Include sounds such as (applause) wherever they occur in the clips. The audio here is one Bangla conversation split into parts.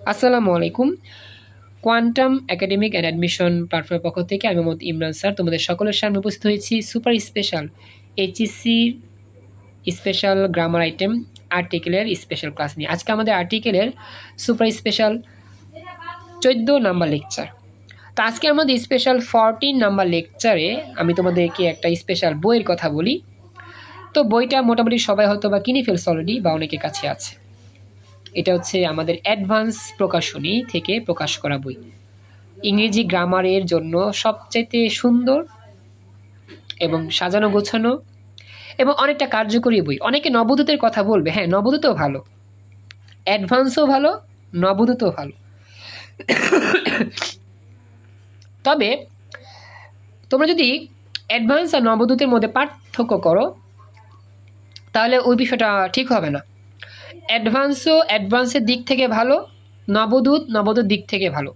আসসালামু আলাইকুম। কোয়ান্টাম একাডেমিক অ্যান্ড অ্যাডমিশন প্ল্যাটফর্মের পক্ষ থেকে আমি মোহাম্মদ ইমরান স্যার, তোমাদের সকলের সামনে উপস্থিত হয়েছি। Super special HSC special grammar item আর্টিকেলের special class নিয়ে। আজকে আমাদের আর্টিকেলের সুপার স্পেশাল চোদ্দ নাম্বার লেকচার তো আজকে আমাদের স্পেশাল ফরটিন নাম্বার লেকচারে আমি তোমাদেরকে একটা স্পেশাল বইয়ের কথা বলি। তো বইটা মোটামুটি সবাই হয়তো বা কিনে ফেলছে অলরেডি বা অনেকের কাছে আছে। এটা হচ্ছে আমাদের অ্যাডভান্স প্রকাশনী থেকে প্রকাশ করা বই। ইংরেজি গ্রামারের জন্য সবচাইতে সুন্দর এবং সাজানো গোছানো এবং অনেকটা কার্যকরী বই। অনেকে নবদূতের কথা বলবে হ্যাঁ নবদূতও ভালো। অ্যাডভান্সও ভালো, নবদূতও ভালো। তবে তোমরা যদি অ্যাডভান্স আর নবদূতের মধ্যে পার্থক্য করো, তাহলে ওই বিষয়টা ঠিক হবে না। অ্যাডভান্সও অ্যাডভান্সের দিক থেকে ভালো, নবদূত নবদূত দিক থেকে ভালো।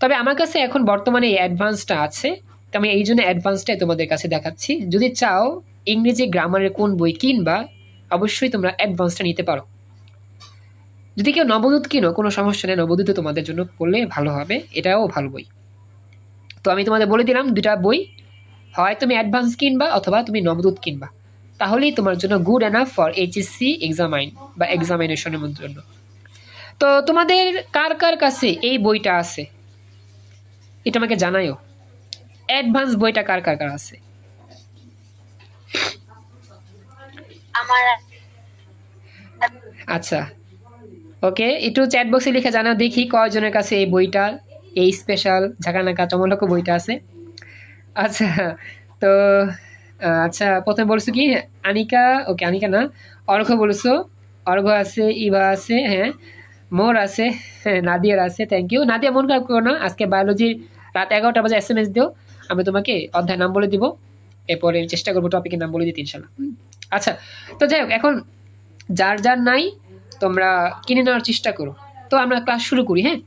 তবে আমার কাছে এখন বর্তমানে এই অ্যাডভান্সটা আছে, তো আমি এই জন্য অ্যাডভান্সটাই তোমাদের কাছে দেখাচ্ছি। যদি চাও ইংরেজি গ্রামারের কোন বই কিনবা, অবশ্যই তোমরা অ্যাডভান্সটা নিতে পারো। যদি কেউ নবদূত কিনো, কোনো সমস্যা নেই নবদূত তোমাদের জন্য পড়লে ভালো হবে, এটাও ভালো বই। তো আমি তোমাদের বলে দিলাম দুটা বই হয় তুমি অ্যাডভান্স কিনবা অথবা তুমি নবদূত কিনবা। তাহলেই তোমার জন্য good enough for HSC examine বা এক্সামিনেশনের জন্য। তো তোমাদের কার কার কাছে এই বইটা আছে? এটা আমাকে জানাইও অ্যাডভান্স বইটা কার কার কার আছে? আমার আচ্ছা। ওকে একটু চ্যাট বক্সে লিখে জানাও দেখি কয়জনের কাছে এই বইটা এই স্পেশাল ঝাঁকানাকা চমলক বইটা আছে। আচ্ছা তো আচ্ছা প্রথমে বলছো কি? আনিকা, ওকে, আনিকা না। অর্ঘ বলছো। অর্ঘ আছে ইভা আছে হ্যাঁ। মোর আছে হ্যাঁ নাদিয়ার আছে থ্যাংক ইউ নাদিয়া, মন খারাপ করো না। আজকে বায়োলজির রাত এগারোটা বাজে এস এম এস দিও। আমি তোমাকে অধ্যায় নাম বলে দিব। এরপরে চেষ্টা করব টপিকের নাম বলে দিতে, ইনশাল্লাহ। আচ্ছা তো যাই হোক, এখন যার যার নাই, তোমরা কিনে নেওয়ার চেষ্টা করো। তো আমরা ক্লাস শুরু করি হ্যাঁ?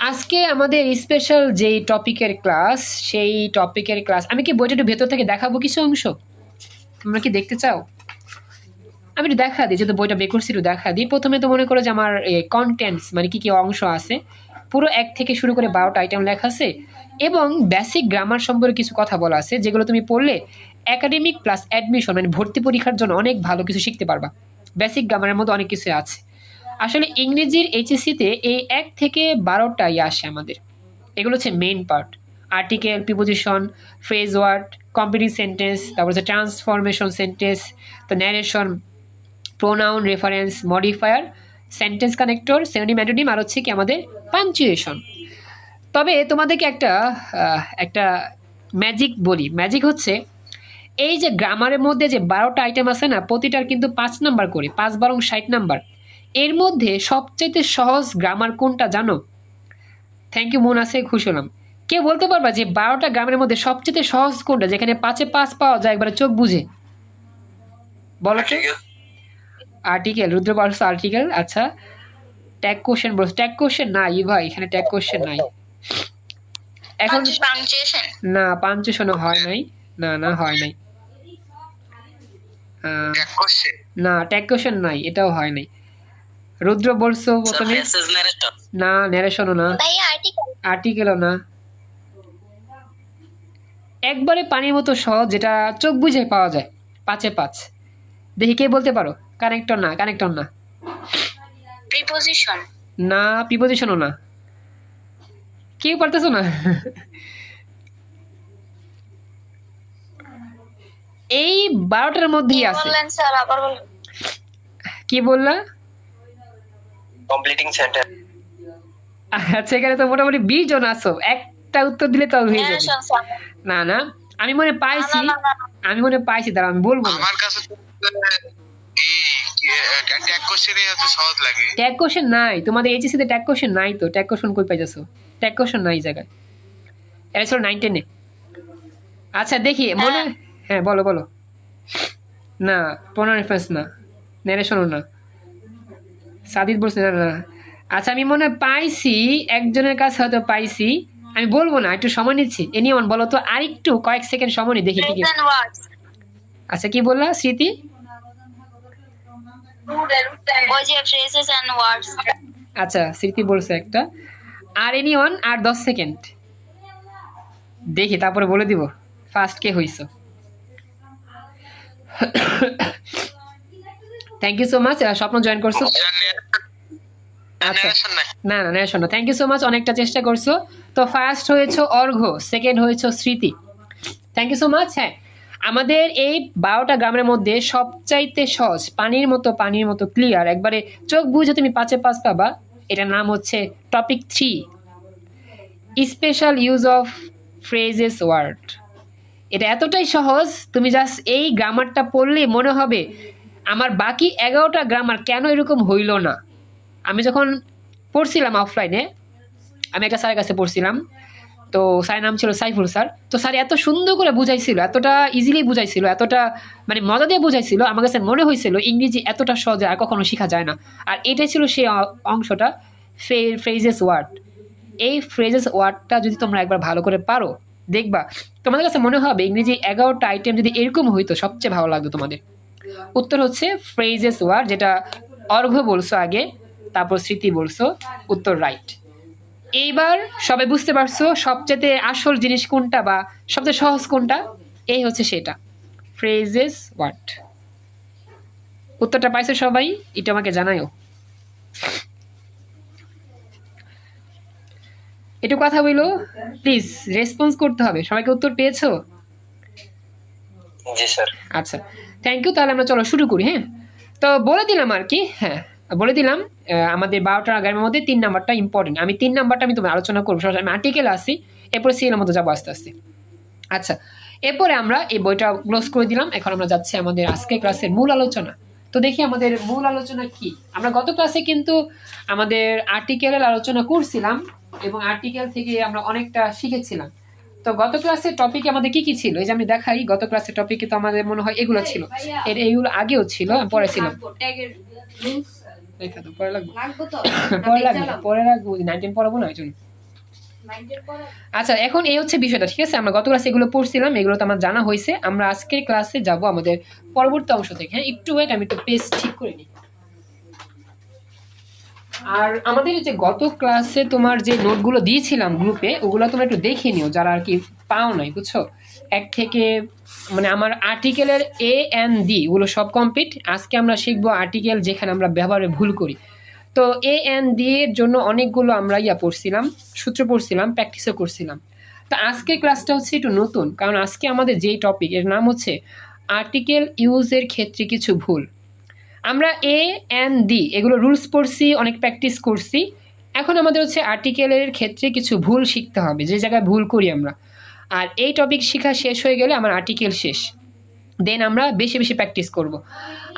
আজকে আমাদের স্পেশাল যেই টপিকের ক্লাস সেই টপিকের ক্লাস আমি কি বইটা একটু ভেতর থেকে দেখাবো কিছু অংশ? তোমরা কি দেখতে চাও? আমি একটু দেখা দিই যেহেতু বইটা বের করছি একটু দেখা দিই। প্রথমে তো মনে করো যে আমার কন্টেন্টস মানে কি কি অংশ আছে। পুরো এক থেকে শুরু করে বারোটা আইটেম লেখা আছে। এবং বেসিক গ্রামার সম্পর্কে কিছু কথা বলা আছে, যেগুলো তুমি পড়লে একাডেমিক প্লাস অ্যাডমিশন মানে ভর্তি পরীক্ষার জন্য অনেক ভালো কিছু শিখতে পারবা। বেসিক গ্রামারের মধ্যে অনেক কিছু আছে। আসলে ইংরেজির এইচএসসিতে এই এক থেকে বারোটাই আসে আমাদের। এগুলো হচ্ছে main part article preposition phrase word competitive sentence তারপর হচ্ছে ট্রান্সফরমেশন সেন্টেন্স তো narration pronoun reference modifier sentence connector সেন্ডিমেটোডিম আর হচ্ছে কি আমাদের পাঞ্চুয়েশন তবে তোমাদেরকে একটা একটা ম্যাজিক বলি। ম্যাজিক হচ্ছে এই যে গ্রামারের মধ্যে যে বারোটা আইটেম আছে না, প্রতিটার কিন্তু পাঁচ নাম্বার করে, পাঁচ বারং ষাট নাম্বার এর মধ্যে সবচাইতে সহজ গ্রামার কোনটা জানো? থ্যাংক ইউ মন আছে খুশি হলাম। কে বলতে পারবা যে বারোটা গ্রামের মধ্যে সবচেয়ে সহজ কোনটা যেখানে পাঁচে পাঁচ পাওয়া যায় একবারে চোখ বুঝে? বলো। তো আর্টিকেল রুদ্র বলছো আর্টিকেল আচ্ছা। ট্যাগ কোশ্চেন বলছো। ট্যাগ কোশ্চেন নাই ভাই এখানে ট্যাগ কোশ্চেন নাই। এখন না পাঞ্চুশনও হয় নাই। না না হয় নাই। না ট্যাগ কোশ্চেন নাই এটাও হয় নাই। রুদ্র বলছো প্রথমে না ন্যারেশনও না। আর্টিকেলও না। একবারে পানির মতো সহজ যেটা চোখ বুঝে পাওয়া যায় পাঁচে পাঁচ। দেখি কে বলতে পারো? কানেক্টর না কানেক্টর না। প্রিপোজিশন না প্রিপোজিশনও না। কেউ পারতেছো না? এই বারোটার মধ্যেই আছে। কি বললা? কমপ্লিটিং সেন্টেন্স আচ্ছা এখানে তো মোটামুটি বিশ জন আছো। একটা উত্তর দিলে তো হয়ে যাবে। না না আমি মনে পাইছি। আমি মনে পাইছি দাঁড়া আমি বলব আমার কাছে এই ট্যাগ কোশ্চেনই হচ্ছে সহজ লাগে। ট্যাগ কোশ্চেন নাই তোমাদের এইচএসসি তে ট্যাগ কোশ্চেন নাই তো। ট্যাগ কোশ্চেন কই পাইতেছো? ট্যাগ কোশ্চেন নাই এই জায়গায়। এটা ছিল আচ্ছা দেখি মনে হ্যাঁ বলো বলো। না রেফারেন্স না। ন্যারেশনও না। সাদিদ বলছে না না আচ্ছা আমি মনে হয় পাইছি একজনের কাছে হয়তো পাইছি। আমি বলব না একটু সময় নিচ্ছি। এনিওয়ান বলো তো আরেকটু কয়েক সেকেন্ড সময় নি দেখি কি আচ্ছা কি বললা স্মৃতি? আচ্ছা স্মৃতি বলছে একটা। আর এনি ওয়ান আর দশ সেকেন্ড। দেখি তারপরে বলে দিব ফার্স্ট কে হইছ। Thank you so much Swapna join করছ। আচ্ছা। না না শোনো থ্যাংক ইউ সো মাচ অনেকটা চেষ্টা করছ। তো ফার্স্ট হয়েছে অর্ঘ সেকেন্ড হয়েছে স্মৃতি। থ্যাংক ইউ সো মাচ হ্যাঁ। আমাদের এই বারোটা গ্রামের মধ্যে সবচাইতে সহজ পানির মতো পানির মতো ক্লিয়ার একবারে চোখ বুঝে তুমি পাঁচে পাঁচ পাবা। এটার নাম হচ্ছে topic three special use of phrases word এটা এতটাই সহজ তুমি জাস্ট এই গ্রামারটা পড়লে মনে হবে আমার বাকি এগারোটা গ্রামার কেন এরকম হইল না? আমি যখন পড়ছিলাম অফলাইনে আমি একটা স্যারের কাছে পড়ছিলাম। তো স্যারের নাম ছিল সাইফুল স্যার। তো স্যার এত সুন্দর করে বুঝাইছিল, এতটা ইজিলি বুঝাইছিল, এতটা মানে মজা দিয়ে বুঝাইছিল, আমার কাছে মনে হয়েছিল ইংরেজি এতটা সহজে আর কখনো শেখা যায় না। আর এটাই ছিল সেই অংশটা ফ্রেজেস ওয়ার্ড এই ফ্রেজেস ওয়ার্ডটা যদি তোমরা একবার ভালো করে পারো, দেখবা, তোমাদের কাছে মনে হবে ইংরেজি এগারোটা আইটেম যদি এরকম হইতো, সবচেয়ে ভালো লাগতো তোমাদের। উত্তর হচ্ছে ফ্রেজেস ওয়ার্ড যেটা অর্ঘ বলছো আগে তারপর স্মৃতি বলছো উত্তর রাইট এইবার সবাই বুঝতে পারছ সবচেয়ে আসল জিনিস কোনটা বা সবচেয়ে সহজ কোনটা? এই হচ্ছে সেটা। ফ্রেজেস ওয়ার্ড উত্তরটা পাইছো সবাই? এটা আমাকে জানায়ও। একটু কথা বলো। প্লিজ রেসপন্স করতে হবে। সবাইকে উত্তর পেয়েছ? জি স্যার। আচ্ছা। থ্যাংক ইউ তাহলে আমরা চলো শুরু করি হ্যাঁ? তো বলে দিলাম আর কি হ্যাঁ। বলে দিলাম আমাদের বারোটা গ্রামের মধ্যে তিন নাম্বারটা ইম্পর্টেন্ট আমি তিন নাম্বারটা আমি তোমার আলোচনা করব। সরাসরি আমি আর্টিকেল আসি এরপরে সিএলের মধ্যে যাব আস্তে আস্তে। আচ্ছা এরপরে আমরা এই বইটা ক্লোজ করে দিলাম। এখন আমরা যাচ্ছি আমাদের আজকে ক্লাসের মূল আলোচনা। তো দেখি আমাদের মূল আলোচনা কি? আমরা গত ক্লাসে কিন্তু আমাদের আর্টিকেলের আলোচনা করছিলাম এবং আর্টিকেল থেকে আমরা অনেকটা শিখেছিলাম। তো গত ক্লাসের টপিক আমাদের কি কি ছিল? এই যে আমি দেখাই গত ক্লাসের টপিকে তো আমাদের মনে হয় এগুলো ছিল। এর এইগুলো আগেও ছিল পড়েছিলাম দেখা তো পরে লাগবে। লাগবো তো। পরে লাগবে পরে নাইনটিন পড়াবো না জন্য আচ্ছা এখন এই হচ্ছে বিষয়টা ঠিক আছে? আমরা গত ক্লাসে এগুলো পড়ছিলাম এগুলো তো আমার জানা হয়েছে। আমরা আজকের ক্লাসে যাব আমাদের পরবর্তী অংশ থেকে। হ্যাঁ একটু ওয়েট আমি একটু পেজ ঠিক করে নিই। আর আমাদের যে গত ক্লাসে তোমার যে নোটগুলো দিয়েছিলাম গ্রুপে ওগুলো তোমরা একটু দেখে নিও যারা আর কি পাও নাই বুঝছ? এক থেকে মানে আমার আর্টিকেলের এ এন ডি ওগুলো সব কমপ্লিট আজকে আমরা শিখব আর্টিকেল যেখানে আমরা ব্যবহারে ভুল করি। তো এ এন ডি এর জন্য অনেকগুলো আমরা ইয়া পড়ছিলাম, সূত্র পড়ছিলাম প্র্যাকটিসও করছিলাম। তো আজকের ক্লাসটা হচ্ছে একটু নতুন, কারণ আজকে আমাদের যেই টপিক এর নাম হচ্ছে আর্টিকেল ইউজের ক্ষেত্রে কিছু ভুল। আমরা এ এন ডি এগুলো রুলস পড়ছি, অনেক প্র্যাকটিস করছি। এখন আমাদের হচ্ছে আর্টিকেলের ক্ষেত্রে কিছু ভুল শিখতে হবে, যে জায়গায় ভুল করি আমরা। আর এই টপিক শেখা শেষ হয়ে গেলে আমার আর্টিকেল শেষ। দেন আমরা বেশি বেশি প্র্যাকটিস করব।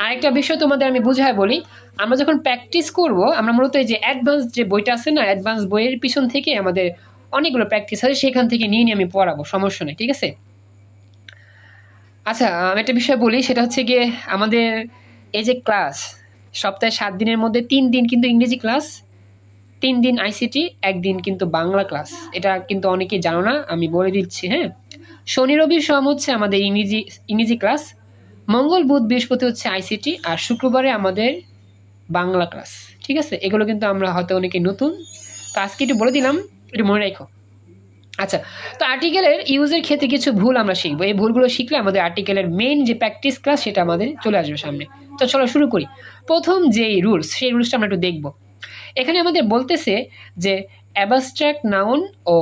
আরেকটা বিষয় তোমাদের আমি বুঝায় বলি, আমরা যখন প্র্যাকটিস করব, আমরা মূলত এই যে অ্যাডভান্স যে বইটা আছে না অ্যাডভান্স বইয়ের পিছন থেকে আমাদের অনেকগুলো প্র্যাকটিস আছে, সেখান থেকে নিয়ে নিয়ে আমি পড়াবো, সমস্যা নেই, ঠিক আছে? আচ্ছা আমি একটা বিষয় বলি, সেটা হচ্ছে গিয়ে আমাদের এই যে ক্লাস সপ্তাহে সাত দিনের মধ্যে তিন দিন কিন্তু ইংরেজি ক্লাস তিন দিন আইসিটি একদিন কিন্তু বাংলা ক্লাস এটা কিন্তু অনেকেই জানো না, আমি বলে দিচ্ছি হ্যাঁ? শনি, রবি, সোম হচ্ছে আমাদের ইংরেজি ইংরেজি ক্লাস মঙ্গল, বুধ, বৃহস্পতি হচ্ছে আইসিটি আর শুক্রবারে আমাদের বাংলা ক্লাস ঠিক আছে? এগুলো কিন্তু আমরা হয়তো অনেকে নতুন। তো আজকে একটু বলে দিলাম, একটু মনে রাখো। আচ্ছা তো আর্টিকেলের ইউজের ক্ষেত্রে কিছু ভুল আমরা শিখব। এই ভুলগুলো শিখলে আমাদের আর্টিকেলের মেন যে প্র্যাকটিস ক্লাস সেটা আমাদের চলে আসবে সামনে। তো চলো শুরু করি। প্রথম যেই রুলস সেই রুলসটা আমরা একটু দেখব। এখানে আমাদের বলতেছে যে অ্যাবস্ট্রাক্ট নাউন ও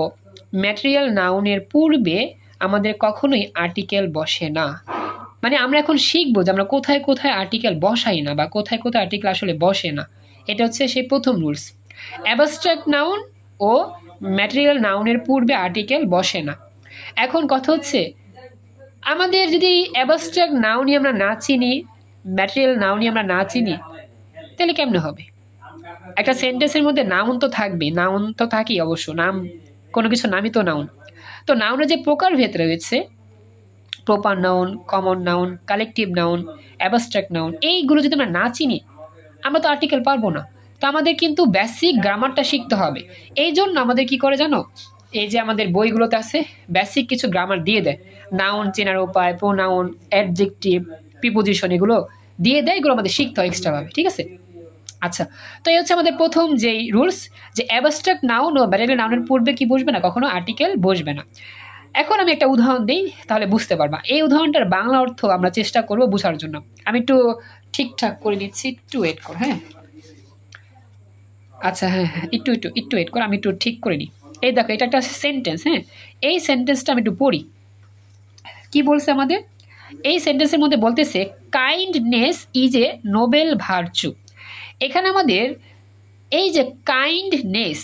ম্যাটেরিয়াল নাউনের পূর্বে আমাদের কখনোই আর্টিকেল বসে না। মানে আমরা এখন শিখব যে আমরা কোথায় কোথায় আর্টিকেল বসাই না বা কোথায় কোথায় আর্টিকেল আসলে বসে না। এটা হচ্ছে সেই প্রথম রুলস অ্যাবস্ট্রাক্ট নাউন ও ম্যাটেরিয়াল নাউনের পূর্বে আর্টিকেল বসে না। এখন কথা হচ্ছে, আমাদের যদি অ্যাবস্ট্রাক্ট নাউনই আমরা না চিনি ম্যাটেরিয়াল নাউনই আমরা না চিনি, তাহলে কেমনে হবে? একটা সেন্টেন্সের মধ্যে নাউন তো থাকবে নাউন তো থাকি অবশ্য, নাম, কোনো কিছু নামই তো নাউন তো নাউনের যে প্রকার প্রকারভেদ রয়েছে proper noun common noun collective noun abstract noun এইগুলো যদি আমরা না চিনি, আমরা তো আর্টিকেল পারব না। তো আমাদের কিন্তু বেসিক গ্রামারটা শিখতে হবে। এই জন্য আমাদের কি করে জানো? এই যে আমাদের বইগুলোতে আছে বেসিক কিছু গ্রামার দিয়ে দেয়। নাউন চেনার উপায় প্রোনাউন অ্যাডজেক্টিভ প্রিপোজিশন এগুলো দিয়ে দেয়, এগুলো আমাদের শিখতে হয় এক্সট্রাভাবে ঠিক আছে? আচ্ছা তো এই হচ্ছে আমাদের প্রথম যেই রুলস যে অ্যাবস্ট্রাক্ট নাউন ও ব্যারেল নাউনের পূর্বে কি বসবে না, কখনো আর্টিকেল বসবে না। এখন আমি একটা উদাহরণ দিই, তাহলে বুঝতে পারবা। এই উদাহরণটার বাংলা অর্থ আমরা চেষ্টা করব বোঝার জন্য। আমি একটু ঠিকঠাক করে নিচ্ছি, একটু ওয়েট কর হ্যাঁ? আচ্ছা হ্যাঁ হ্যাঁ একটু একটু একটু ওয়েট কর, আমি একটু ঠিক করে নিই। এই দেখো, এটা একটা সেন্টেন্স হ্যাঁ? এই সেন্টেন্সটা আমি একটু পড়ি। কি বলছে আমাদের? এই সেন্টেন্সের মধ্যে বলতেছে kindness is a noble virtue এখানে আমাদের এই যে কাইন্ডনেস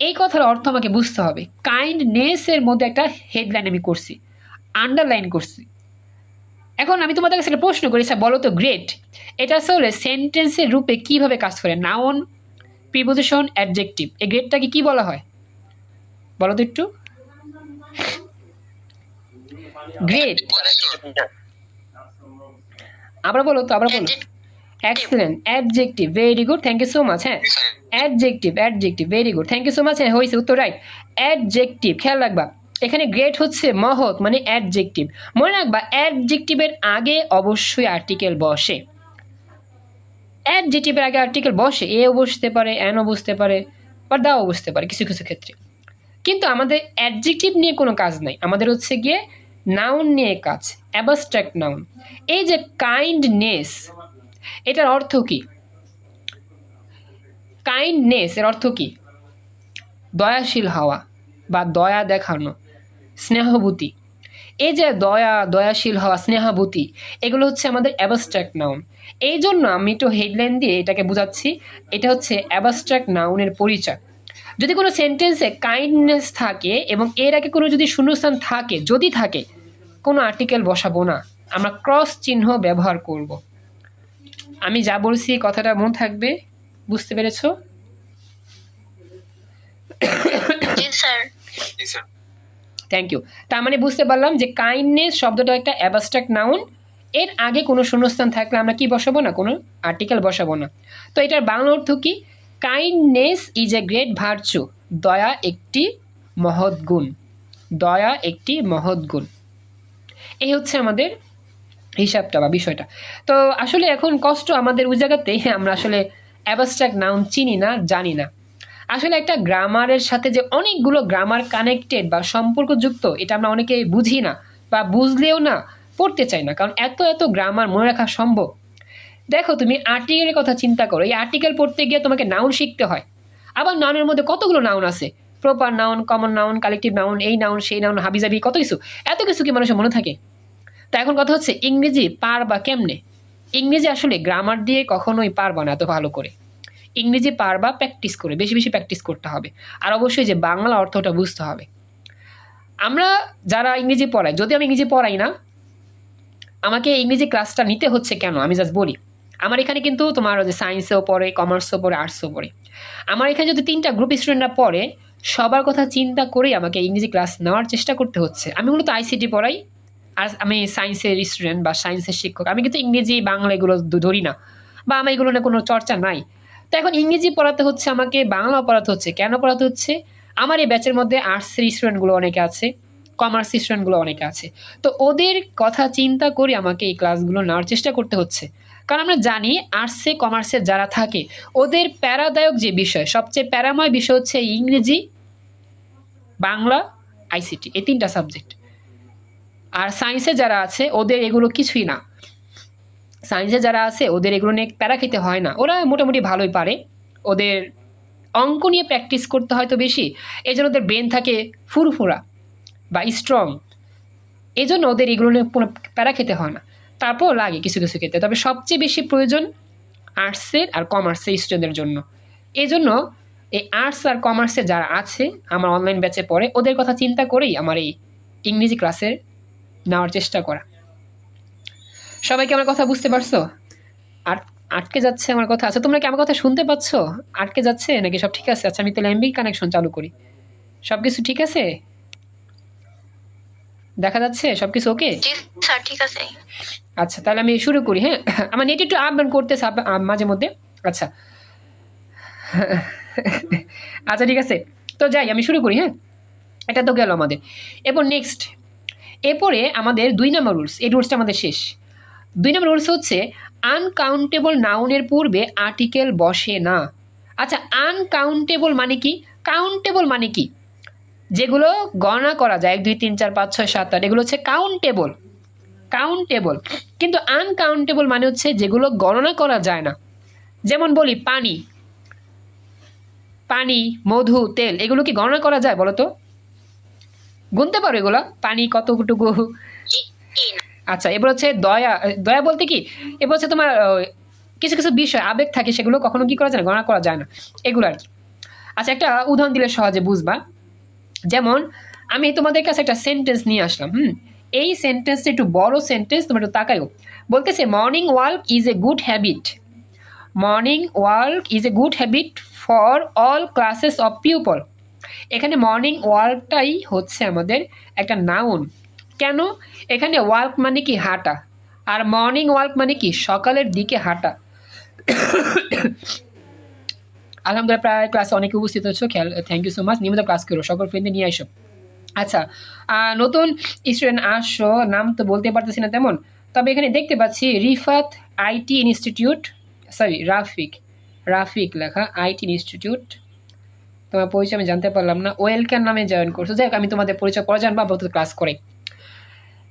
এই কথার অর্থ আমাকে বুঝতে হবে কাইন্ডনেসের মধ্যে একটা হেডলাইন আমি করছি আন্ডারলাইন করছি এখন আমি তোমাদের কাছে একটা প্রশ্ন করি স্যার বলো তো গ্রেট এটা আসলে সেন্টেন্সের রূপে কীভাবে কাজ করে নাউন প্রিপোজিশন অ্যাডজেক্টিভ এই গ্রেডটাকে কি বলা হয় বলো তো একটু গ্রেট আবার বলো তো আবার বলো excellent adjective very good thank you so much হ্যাঁ? Adjective adjective very good thank you so much হ্যাঁ হয়েছে উত্তর রাইট অ্যাডজেক্টিভ খেয়াল রাখবা। এখানে গ্রেট হচ্ছে মহৎ মানে অ্যাডজেক্টিভ মনে রাখবা অ্যাডজেক্টিভের আগে অবশ্যই আর্টিকেল বসে। অ্যাডজেক্টিভের আগে আর্টিকেল বসে। এও বসতে পারে অ্যানও বসতে পারে, বা দাও বসতে পারে কিছু কিছু ক্ষেত্রে। কিন্তু আমাদের অ্যাডজেক্টিভ নিয়ে কোনো কাজ নাই। আমাদের হচ্ছে গিয়ে নাউন নিয়ে কাজ। অ্যাবস্ট্রাক্ট নাউন এই যে কাইন্ডনেস এটার অর্থ কি? কাইন্ডনেস এর অর্থ কি? দয়াশীল হওয়া বা দয়া দেখানো স্নেহভূতি এই যে দয়া, দয়াশীল হওয়া স্নেহাভূতি এগুলো হচ্ছে আমাদের অ্যাবস্ট্রাক্ট নাউন এই জন্য আমি একটু হেডলাইন দিয়ে এটাকে বোঝাচ্ছি। এটা হচ্ছে অ্যাবস্ট্রাক্ট নাউনের পরিচয়। যদি কোনো সেন্টেন্সে কাইন্ডনেস থাকে এবং এর আগে কোনো যদি শূন্যস্থান থাকে, যদি থাকে, কোনো আর্টিকেল বসাবো না। আমরা ক্রস চিহ্ন ব্যবহার করব। আমি যা বলছি কথাটা মন থাকবে? বুঝতে পেরেছ? (coughs) জি থ্যাংক ইউ তার মানে বুঝতে পারলাম যে কাইন্ডনেস শব্দটা একটা অ্যাবস্ট্রাক্ট নাউন এর আগে কোনো শূন্যস্থান থাকলে আমরা কি বসাবো না? কোনো আর্টিকেল বসাবো না। তো এটার বাংলা অর্থ কি? Kindness is a great virtue দয়া একটি মহৎ গুণ। দয়া একটি মহৎ গুণ। এই হচ্ছে আমাদের হিসাবটা বা বিষয়টা। তো আসলে এখন কষ্ট আমাদের ওই জায়গাতেই আমরা আসলে অ্যাবস্ট্রাক্ট নাউন চিনি না, জানি না। আসলে একটা গ্রামারের সাথে যে অনেকগুলো গ্রামার কানেক্টেড বা সম্পর্কযুক্ত, এটা আমরা অনেকে বুঝি না বা বুঝলেও না, পড়তে চাই না। কারণ এত এত গ্রামার মনে রাখা সম্ভব। দেখো, তুমি আর্টিকেলের কথা চিন্তা করো, এই আর্টিকেল পড়তে গিয়ে তোমাকে নাউন শিখতে হয়। আবার নাউনের মধ্যে কতগুলো নাউন আছে? Proper noun common noun collective noun এই নাউন সেই নাউন হাবিজাবি, কত কিছু। এত কিছু কি মানুষের মনে থাকে? তা এখন কথা হচ্ছে ইংরেজি পারবা কেমনে? ইংরেজি আসলে গ্রামার দিয়ে কখনোই পারবা না এত ভালো করে। ইংরেজি পারবা প্র্যাকটিস করে, বেশি বেশি প্র্যাকটিস করতে হবে। আর অবশ্যই যে বাংলা অর্থটা বুঝতে হবে। আমরা যারা ইংরেজি পড়াই, যদি আমি ইংরেজি পড়াই না, আমাকে ইংরেজি ক্লাসটা নিতে হচ্ছে কেন? আমি জাস্ট বলি। আমার এখানে কিন্তু তোমার যে সায়েন্সেও পড়ে কমার্সও পড়ে আর্টসও পড়ে। আমার এখানে যদি তিনটা গ্রুপ স্টুডেন্টরা পড়ে, সবার কথা চিন্তা করেই আমাকে ইংরেজি ক্লাস নেওয়ার চেষ্টা করতে হচ্ছে। আমি মূলত আইসিটি পড়াই আর আমি সায়েন্সের স্টুডেন্ট বা সায়েন্সের শিক্ষক, আমি কিন্তু ইংরেজি, বাংলা এগুলো ধরি না। বা আমার এগুলো নিয়ে কোনো চর্চা নাই। তো এখন ইংরেজি পড়াতে হচ্ছে আমাকে, বাংলা পড়াতে হচ্ছে, কেন পড়াতে হচ্ছে? আমার এই ব্যাচের মধ্যে আর্টসের স্টুডেন্টগুলো অনেকে আছে কমার্স স্টুডেন্টগুলো অনেকে আছে। তো ওদের কথা চিন্তা করে আমাকে এই ক্লাসগুলো নেওয়ার চেষ্টা করতে হচ্ছে। কারণ আমরা জানি আর্টসে কমার্সে যারা থাকে, ওদের প্যারাদায়ক যে বিষয়, সবচেয়ে প্যারাময় বিষয় হচ্ছে ইংরেজি, বাংলা আইসিটি এই তিনটা সাবজেক্ট আর সায়েন্সে যারা আছে, ওদের এগুলো কিছুই না। সায়েন্সে যারা আছে, ওদের এগুলো নিয়ে প্যারা খেতে হয় না। ওরা মোটামুটি ভালোই পারে। ওদের অঙ্ক নিয়ে প্র্যাকটিস করতে হয়তো বেশি। এই জন্য ওদের ব্রেন থাকে ফুরফুরা বা স্ট্রং এই জন্য ওদের এগুলো নিয়ে প্যারা খেতে হয় না। তারপর লাগে কিছু কিছু ক্ষেত্রে। তবে সবচেয়ে বেশি প্রয়োজন আর্টসের আর কমার্সের স্টুডেন্টদের জন্য। এই জন্য এই আর্টস আর কমার্সে যারা আছে, আমার অনলাইন ব্যাচে পড়ে, ওদের কথা চিন্তা করেই আমার এই ইংরেজি ক্লাসের নেওয়ার চেষ্টা করা। সবাইকে আমার কথা বুঝতে পারছ? আর আটকে যাচ্ছে আমার কথা। আচ্ছা তোমরা কি আমার কথা শুনতে পাচ্ছ? আটকে যাচ্ছে? নাকি সব ঠিক আছে? আচ্ছা আমি তাহলে এমবি কানেকশন চালু করি। সব কিছু ঠিক আছে? দেখা যাচ্ছে? সব কিছু ওকে স্যার ঠিক আছে। আচ্ছা তাহলে আমি শুরু করি হ্যাঁ? আমার নেট একটু আপ ডাউন করতেছে মাঝে মধ্যে। আচ্ছা। আচ্ছা ঠিক আছে। তো যাই আমি শুরু করি হ্যাঁ? এটা তো গেল আমাদের। এরপর নেক্সট এরপরে আমাদের দুই নম্বর রুলস এই রুলসটা আমাদের শেষ। দুই নম্বর রুলস হচ্ছে আনকাউন্টেবল নাউনের পূর্বে আর্টিকেল বসে না। আচ্ছা আনকাউন্টেবল মানে কি? কাউন্টেবল মানে কি? যেগুলো গণনা করা যায়, এক, দুই, তিন, চার, পাঁচ, ছয়, সাত, আট, এগুলো হচ্ছে কাউন্টেবল কাউন্টেবল কিন্তু আনকাউন্টেবল মানে হচ্ছে যেগুলো গণনা করা যায় না। যেমন বলি, পানি। পানি, মধু, তেল, এগুলো কি গণনা করা যায় বলো তো গুনতে পারো এগুলো? পানি কতটুকু? আচ্ছা এবার হচ্ছে দয়া দয়া বলতে কি? এবার হচ্ছে তোমার কিছু কিছু বিষয়, আবেগ থাকে, সেগুলো কখনো কি করা যায় না, গণনা করা যায় না। এগুলো আর কি। আচ্ছা একটা উদাহরণ দিলে সহজে বুঝবা। যেমন, আমি তোমাদের কাছে একটা সেন্টেন্স নিয়ে আসলাম, হুম? এই সেন্টেন্সটা একটু বড় সেন্টেন্স তোমরা একটু তাকাইও বলতেছে morning work is a good habit morning work is a good habit for all classes of people এখানে মর্নিং ওয়ার্কটাই হচ্ছে আমাদের একটা নাউন কেন? এখানে ওয়ার্ক মানে কি হাঁটা, আর মর্নিং ওয়ার্ক মানে কি সকালের দিকে হাঁটা। আলহামদুলিল্লাহ, প্রায় ক্লাসে অনেকে উপস্থিত হচ্ছে খেয়াল থ্যাংক ইউ সো মাচ নিয়মিত ক্লাস করো, সকল ফ্রেন্ডে নিয়ে আসো আচ্ছা নতুন স্টুডেন্ট আসো, নাম তো বলতে পারতেছি না তেমন। তবে এখানে দেখতে পাচ্ছি Rifat IT institute sorry Rafiq Rafiq লেখা, আইটি ইনস্টিটিউট। তোমার পরিচয় আমি জানতে পারলাম না। ওয়েলকার নামে জয়েন করছ। যাই আমি তোমাদের পরিচয় পরে জানব আপাতত ক্লাস করে।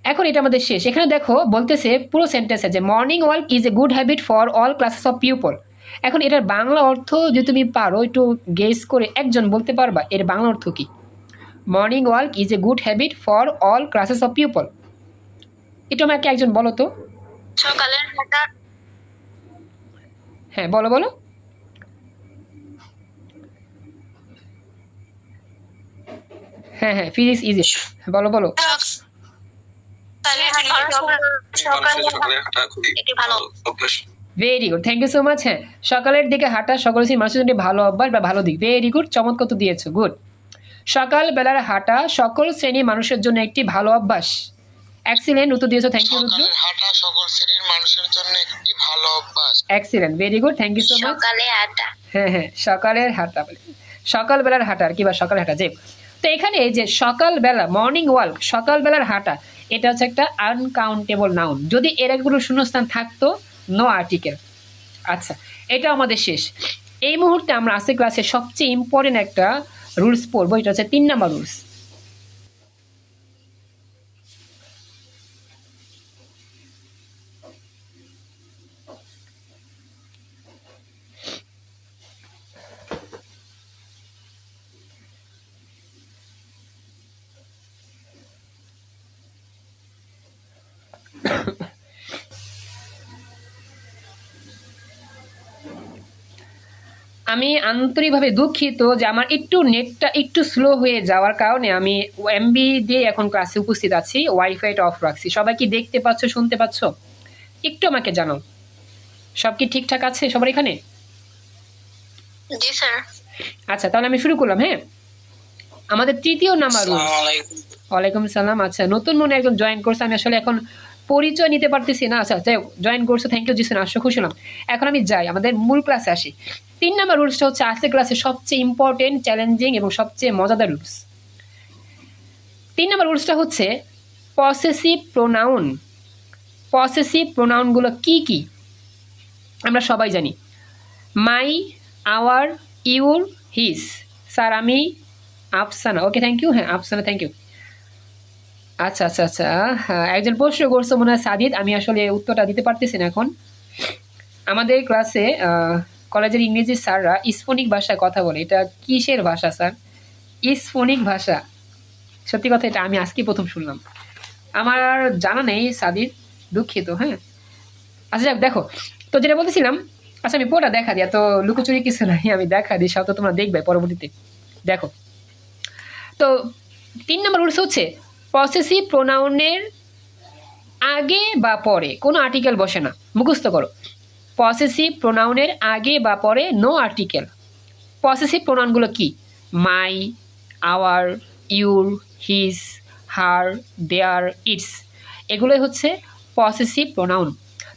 এখন এটা আমাদের শেষ। এখানে দেখো বলতেছে পুরো সেন্টেন্সে যে morning work is a good habit for all classes of people এখন এটার বাংলা অর্থ যদি তুমি পারো একটু গেস করে একজন বলতে পারবা এর বাংলা অর্থ কি? Morning work is a good habit for all classes of people এটা আমাকে একজন বলো তো। সকালের হাঁটা। হ্যাঁ বলো বলো। হ্যাঁ হ্যাঁ ফিজিক্স ইজি বলো বলো। সকালে very good thank you so much হ্যাঁ সকালের দিকে হাঁটা সকল শ্রেণির মানুষের জন্য একটি ভালো অভ্যাস বা ভালো দিক। ভেরি গুড চমৎকার তো দিয়েছ গুড সকাল বেলার হাঁটা সকল শ্রেণির মানুষের জন্য একটি ভালো অভ্যাস। এক্সিলেন্ট উত্তর দিয়েছ থ্যাংক ইউ রুদ্র। সকালের হাঁটা সকল শ্রেণির মানুষের জন্য একটি ভালো অভ্যাস। Excellent very good thank you so much সকালে হাঁটা। হ্যাঁ হ্যাঁ সকালের হাঁটা। বলে সকালবেলার হাঁটা আর কি বা সকাল হাঁটা যে তো এখানে এই যে সকালবেলা মর্নিং ওয়াক সকালবেলার হাঁটা, এটা হচ্ছে একটা আনকাউন্টেবল নাউন যদি এর একগুলো শূন্যস্থান থাকতো নো আর্টিকেল আচ্ছা এটা আমাদের শেষ। এই মুহূর্তে আমরা আসে ক্লাসে সবচেয়ে ইম্পর্টেন্ট একটা রুলস পড়ব, এটা হচ্ছে তিন নাম্বার রুলস আমি আন্তরিকভাবে দুঃখিত যে আমার একটু নেটটা একটু স্লো হয়ে যাওয়ার কারণে আমি এমবি দিয়ে এখন ক্লাসে উপস্থিত আছি ওয়াইফাইটা অফ রাখছি। সবাই কি দেখতে পাচ্ছ শুনতে পাচ্ছ? একটু আমাকে জানাও। সব কি ঠিকঠাক আছে সবার এখানে? জি স্যার। আচ্ছা তাহলে আমি শুরু করলাম হ্যাঁ? আমাদের তৃতীয় নাম্বার ওয়ালাইকুম সালাম। আচ্ছা নতুন মনে একজন জয়েন করছে আমি আসলে এখন পরিচয় নিতে পারতেছি না। আচ্ছা যাই জয়েন করছ থ্যাংক ইউ জিসেন, আসো, খুশি হলাম। এখন আমি যাই, আমাদের মূল ক্লাসে আসি। তিন নাম্বার রুলসটা হচ্ছে আজকের ক্লাসে সবচেয়ে ইম্পর্টেন্ট চ্যালেঞ্জিং এবং সবচেয়ে মজাদার রুলস তিন নাম্বার রুলসটা হচ্ছে পসেসিভ প্রোনাউন পসেসিভ প্রোনাউনগুলো কি কি? আমরা সবাই জানি। My our your his sir, আমি, আফসানা। ওকে থ্যাংক ইউ হ্যাঁ আফসানা থ্যাংক ইউ আচ্ছা আচ্ছা আচ্ছা। হ্যাঁ একজন প্রশ্ন করছে মনে হয় সাদিদ আমি আসলে উত্তরটা দিতে পারতেছি না এখন। আমাদের ক্লাসে কলেজের ইংরেজি স্যাররা ইস্ফোনিক ভাষায় কথা বলে। এটা কিসের ভাষা, স্যার? ইস্ফোনিক ভাষা। সত্যি কথা, এটা আমি আজকে প্রথম শুনলাম। আমার জানা নেই সাদিদ দুঃখিত হ্যাঁ। আচ্ছা যাক, দেখো। তো যেটা বলতেছিলাম আচ্ছা আমি পোটা দেখা দিই এত লুকোচুরি কিছু নাই, আমি দেখা দিই সব তো তোমরা দেখবে পরবর্তীতে। দেখো। তো তিন নম্বর রুলস হচ্ছে পসেসিভ প্রোনাউনের আগে বা পরে, কোনো আর্টিকেল বসে না। মুখস্থ করো। পসেসিভ প্রোনাউনের আগে বা পরে নো আর্টিকেল পসেসিভ প্রোনাউনগুলো কি? My our your his her their its এগুলোই হচ্ছে পসেসিভ প্রোনাউন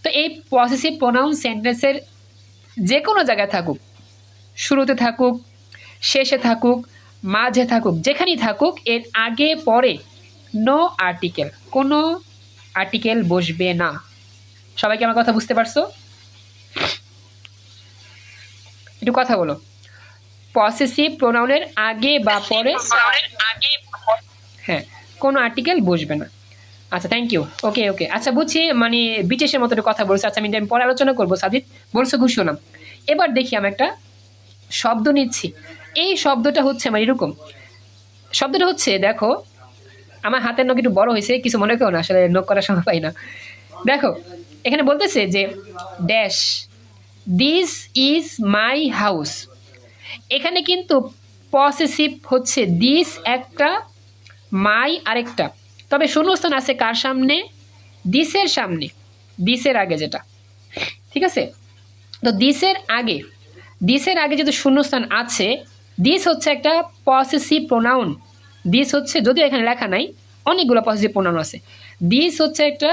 তো এই পসেসিভ প্রোনাউন সেন্টেন্সের যে কোনো জায়গায় থাকুক, শুরুতে থাকুক, শেষে থাকুক, মাঝে থাকুক, যেখানেই থাকুক, এর আগে, পরে নো আর্টিকেল কোনো আর্টিকেল বসবে না। সবাইকে আমার কথা বুঝতে পারছ? একটু কথা বলো। পসেসিভ প্রোনাউনের আগে বা পরে হ্যাঁ কোনো আর্টিকেল বসবে না। আচ্ছা থ্যাংক ইউ ওকে ওকে আচ্ছা বুঝছি মানে বিটেশের মতো একটু কথা বলছে। আচ্ছা আমি আমি পরে আলোচনা করব সাদিত বলছো হলাম এবার দেখি আমি একটা শব্দ নিচ্ছি। এই শব্দটা হচ্ছে আমার এরকম। শব্দটা হচ্ছে দেখো আমার হাতের নখ একটু বড় হয়েছে, কিছু মনে করো না, আসলে নখ করার সময় পাই না। দেখো, এখানে বলতেছে যে dash this is my house এখানে কিন্তু পসেসিভ হচ্ছে দিস একটা মাই আরেকটা। তবে শূন্যস্থান আছে কার সামনে? দিসের সামনে। দিসের আগে যেটা। ঠিক আছে? তো দিসের আগে। দিসের আগে যেহেতু শূন্যস্থান আছে দিস হচ্ছে একটা পসেসিভ প্রোনাউন দিস হচ্ছে যদিও এখানে লেখা নাই অনেকগুলো পসেসিভ প্রোনাউন আছে। দিস হচ্ছে একটা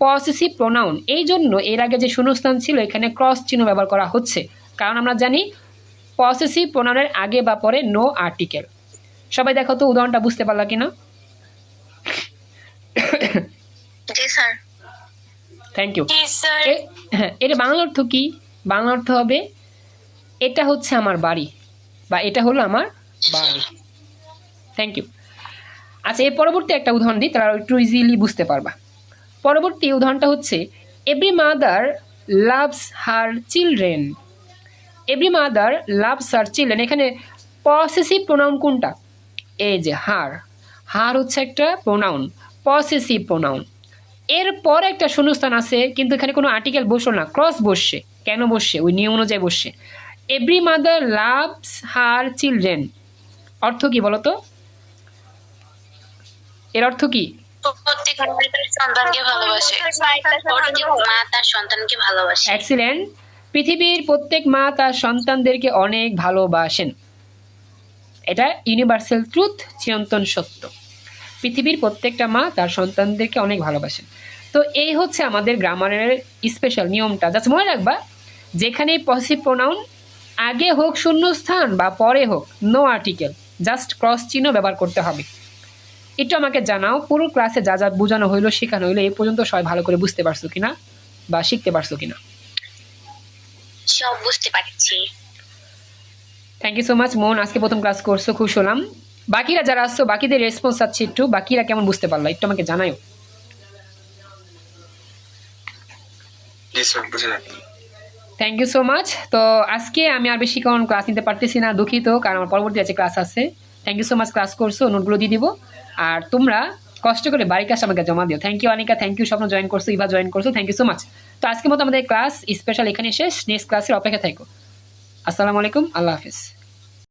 পসেসিভ প্রোনাউন এই জন্য এর আগে যে শূন্যস্থান ছিল এখানে ক্রস চিহ্ন ব্যবহার করা হচ্ছে। কারণ আমরা জানি পসেসিভ প্রোনাউনের আগে বা পরে নো আর্টিকেল সবাই দেখো তো উদাহরণটা বুঝতে পারলা কিনা? জি স্যার। Thank you sir. হ্যাঁ এর বাংলা অর্থ কি? বাংলা অর্থ হবে এটা হচ্ছে আমার বাড়ি বা এটা হলো আমার বাড়ি। থ্যাংক ইউ আচ্ছা এর পরবর্তী একটা উদাহরণ দিই তারা একটু ইজিলি বুঝতে পারবা। পরবর্তী উদাহরণটা হচ্ছে every mother loves her children every mother loves her children এখানে পসেসিভ প্রোনাউন কোনটা? এই যে হার হার হচ্ছে একটা প্রোনাউন পসেসিভ প্রোনাউন এরপর একটা শূন্যস্থান আছে, কিন্তু এখানে কোনো আর্টিকেল বসল না ক্রস বসছে। কেন বসছে? ওই নিয়ম অনুযায়ী বসছে। Every mother loves her children অর্থ কি বলতো? এর অর্থ কি? এক্সিলেন্ট পৃথিবীর প্রত্যেক মা তার সন্তানদেরকে অনেক ভালোবাসেন। এটা ইউনিভার্সাল ট্রুথ চিরন্তন সত্য। পৃথিবীর প্রত্যেকটা মা তার সন্তানদেরকে অনেক ভালোবাসেন। তো এই হচ্ছে আমাদের গ্রামারের স্পেশাল নিয়মটা। জাস্ট মনে রাখবা যেখানে পসিভ প্রোনাউন আগে হোক শূন্যস্থান বা পরে হোক নো আর্টিকেল জাস্ট ক্রস চিহ্ন ব্যবহার করতে হবে। একটু আমাকে জানাও পুরো ক্লাসে যা যা বোঝানো হইল শেখানো হইল এই পর্যন্ত সবাই ভালো করে বুঝতে পারছ কিনা বা শিখতে পারছ কিনা? সব বুঝতে পারছি। Thank you so much Mohan আজকে প্রথম ক্লাস করছ খুশ হলাম বাকিরা যারা আসছো বাকিদের রেসপন্স চাচ্ছি একটু বাকিরা কেমন বুঝতে পারল? একটু আমাকে জানাও থ্যাংক ইউ সো মাচ তো আজকে আমি আর বেশি কোন ক্লাস নিতে পারতেছি না দুঃখিত কারণ আমার পরবর্তী আছে ক্লাস আছে। Thank you so much class করছ নোটগুলো দিয়ে দিব। আর তোমরা কষ্ট করে বাড়ির কাজ আমাকে জমা দিও। Thank you Anika thank you Swapna join করছ, ইভা জয়েন করছ। থ্যাংক ইউ সো মাচ তো আজকের মতো আমাদের ক্লাস স্পেশাল এখানে শেষ। নেক্সট ক্লাসের অপেক্ষা থাকো। আসসালামু আলাইকুম। আল্লাহ হাফিজ।